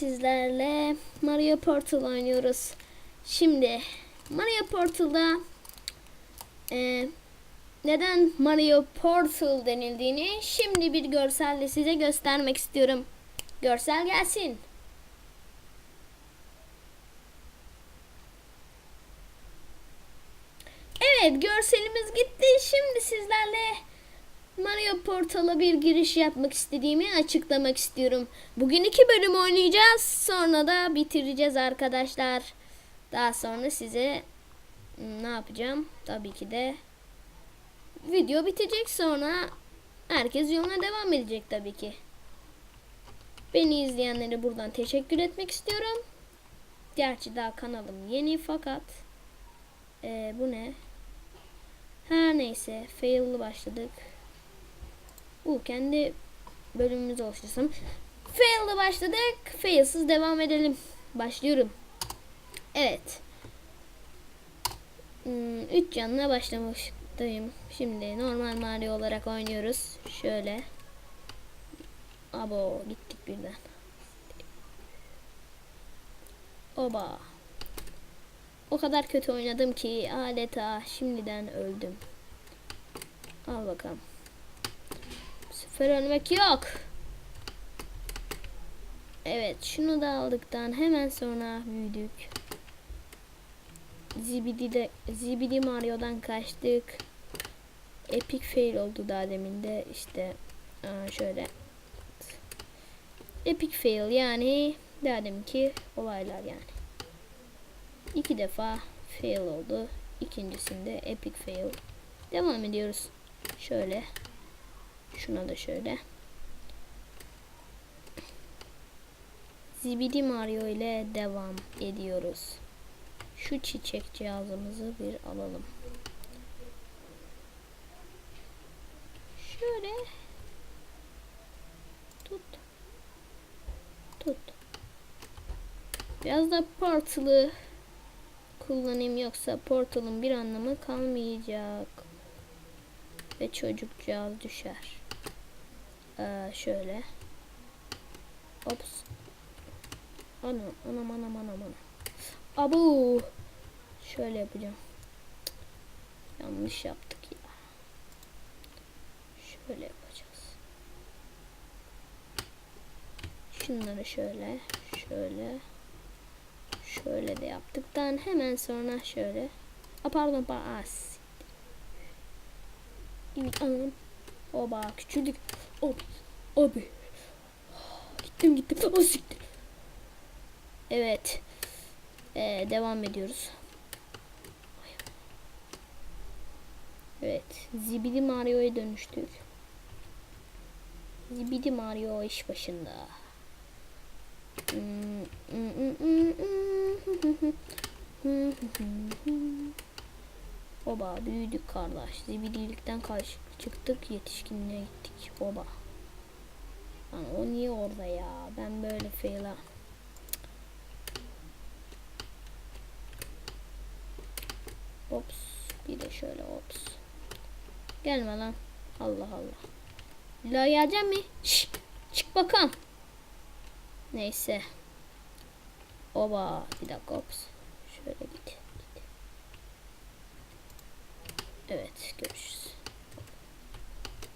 sizlerle Mario Portal oynuyoruz. Şimdi Mario Portal'da e, neden Mario Portal denildiğini şimdi bir görselle size göstermek istiyorum. Görsel gelsin. Evet görselimiz gitti. Şimdi sizlerle Mario Portal'a bir giriş yapmak istediğimi açıklamak istiyorum. Bugün iki bölüm oynayacağız. Sonra da bitireceğiz arkadaşlar. Daha sonra size hmm, ne yapacağım? Tabii ki de video bitecek sonra herkes yoluna devam edecek tabii ki. Beni izleyenlere buradan teşekkür etmek istiyorum. Gerçi daha kanalım yeni fakat Ee, bu ne? Her neyse fail'lı başladık. Bu kendi bölümümüzü oluştursam. Fail'lı başladık. Fail'sız devam edelim. Başlıyorum. Evet. 3 canla başlamıştayım. Şimdi normal Mario olarak oynuyoruz. Şöyle. Abo gittik birden. Oba. O kadar kötü oynadım ki adeta şimdiden öldüm. Al bakalım. Ölmek yok. Evet şunu da aldıktan hemen sonra büyüdük. Zibidi de Zibidi Mario'dan kaçtık. Epic fail oldu daha demin de işte aa, şöyle. Epic fail yani daha deminki olaylar yani. İki defa fail oldu. İkincisinde epic fail. Devam ediyoruz. Şöyle. Şuna da şöyle. Zibidi Mario ile devam ediyoruz. Şu çiçek cihazımızı bir alalım. Şöyle. Tut. Tut. Biraz da portalı kullanayım yoksa portalın bir anlamı kalmayacak. Ve çocukcağız düşer. Ee, şöyle. Ops. Anam anam anam anam anam. Abu. Şöyle yapacağım. Yanlış yaptık ya. Şöyle yapacağız. Şunları şöyle, şöyle, şöyle de yaptıktan hemen sonra şöyle. A pardon. Evet anam. Oba küçüldük. Ob, abi. Gittim gittim. O siktir. Evet. Ee, devam ediyoruz. Evet. Zibidi Mario'ya dönüştük. Zibidi Mario iş başında. Oba büyüdük kardeş. Zibidilikten kaç çıktık yetişkinliğe gittik. Oba. Lan o niye orada ya? Ben böyle fail'a. Ops. Bir de şöyle ops. Gelme lan. Allah Allah. La geleceğim mi? Şş, çık bakalım. Neyse. Oba. Bir dakika ops. Şöyle git. git. Evet görüşürüz.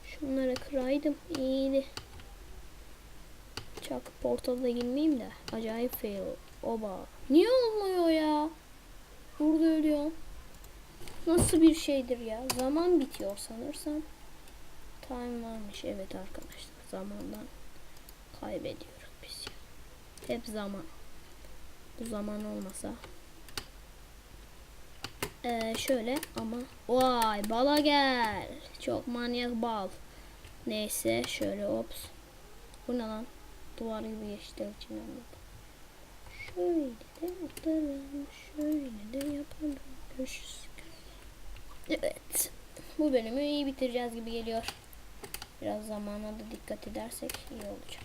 Şunları kıraydım. İyiydi. Çak portalda girmeyeyim de. Acayip fail. Oba. Niye olmuyor ya? Burada ölüyor. Nasıl bir şeydir ya? Zaman bitiyor sanırsam. Time varmış. Evet arkadaşlar. Zamandan kaybediyoruz biz ya. Hep zaman. Bu zaman olmasa. Ee, şöyle ama. Vay bala gel. Çok manyak bal. Neyse şöyle ops. Bu ne lan? Duvar gibi geçti içinden. Şöyle de yaparım. Şöyle de yaparım. Evet. Bu bölümü iyi bitireceğiz gibi geliyor. Biraz zamana da dikkat edersek iyi olacak.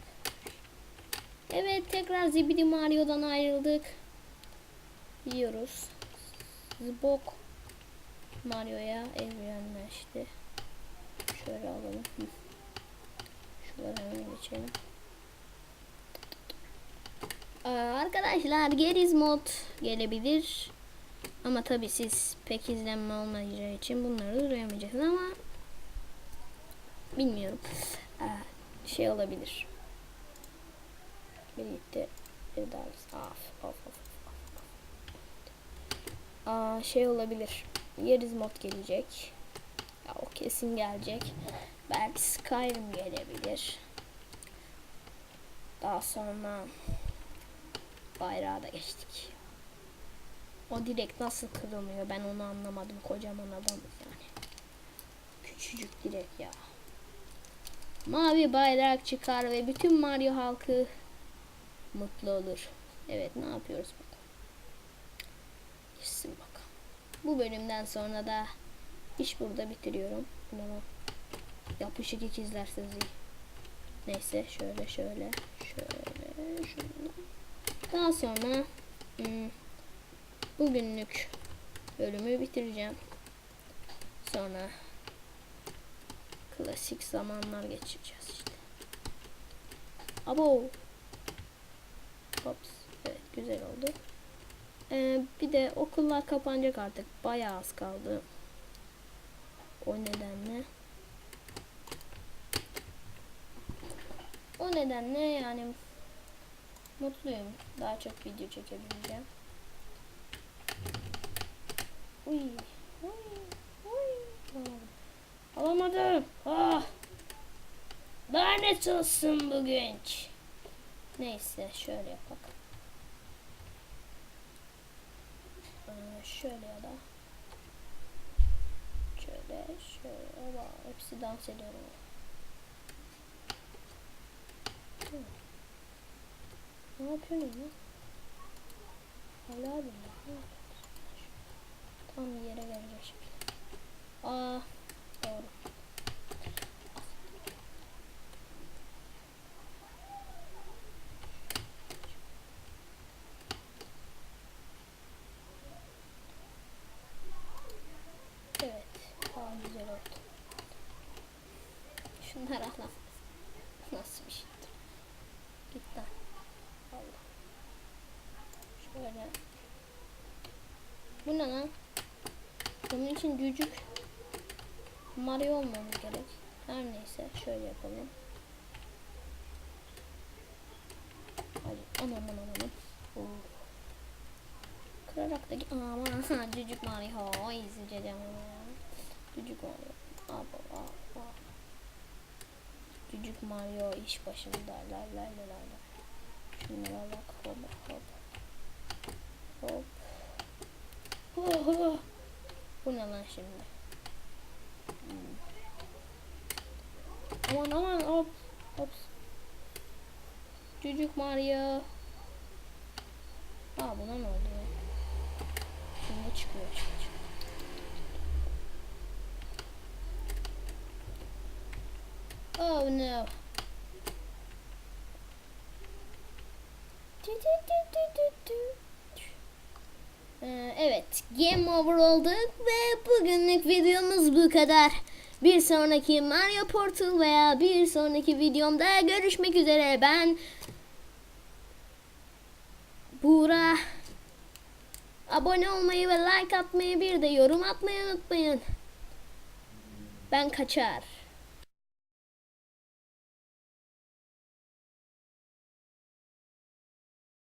Evet tekrar Zibidi Mario'dan ayrıldık. Yiyoruz. Zbok Mario'ya evrenleşti. Şöyle alalım. Şuraları hemen geçelim. Arkadaşlar Geriz mod gelebilir. Ama tabi siz pek izlenme olmayacağı için bunları duyamayacaksınız ama bilmiyorum. Şey olabilir. Birlikte bir daha of of. Aa, şey olabilir. Yeriz mod gelecek. Ya, o kesin gelecek. Belki Skyrim gelebilir. Daha sonra bayrağa da geçtik. O direkt nasıl kırılmıyor ben onu anlamadım. Kocaman adam yani. Küçücük direkt ya. Mavi bayrak çıkar ve bütün Mario halkı mutlu olur. Evet ne yapıyoruz. Gitsin bakalım. Bu bölümden sonra da iş burada bitiriyorum. Ama yapışık ikizler sizi. Neyse şöyle şöyle şöyle şöyle. Daha sonra hmm, bugünlük bölümü bitireceğim. Sonra klasik zamanlar geçireceğiz işte. Abo. Hops. Evet güzel oldu. Ee, bir de okullar kapanacak artık. Bayağı az kaldı. O nedenle. O nedenle yani mutluyum. Daha çok video çekebileceğim. Uy. Uy. Uy. Alamadım. Ah. Lanet olsun bugün. Neyse şöyle yapalım. Ee, şöyle ya da şöyle şöyle bak hepsi dans ediyorum. Hı. Ne yapıyorsun ya? Hala bir Tam yere gelecek şimdi. Aa doğru. Evet. Daha güzel oldu. Al. Nasıl bir şeydir? Git lan. Allah. Şöyle. Bu ne lan? Bunun için cücük Mario olmamız gerek. Her neyse şöyle yapalım. Hadi anam anam anam. Oo. Kırarak da. Aman cücük Mario. İzleyeceğim. Cücük Mario. Aba. Cücük Mario iş başında. La la la la la. Şunlara bak. Hop hop. Hop. Oh, oh. Bu ne lan şimdi? Hmm. Aman aman hop. Hop. Cücük Mario. Aa buna ne oldu? Şimdi çıkıyor çıkıyor. Oh no. Ee, evet, game over olduk ve bugünlük videomuz bu kadar. Bir sonraki Mario Portal veya bir sonraki videomda görüşmek üzere. Ben Buğra. Abone olmayı ve like atmayı bir de yorum atmayı unutmayın. Ben kaçar.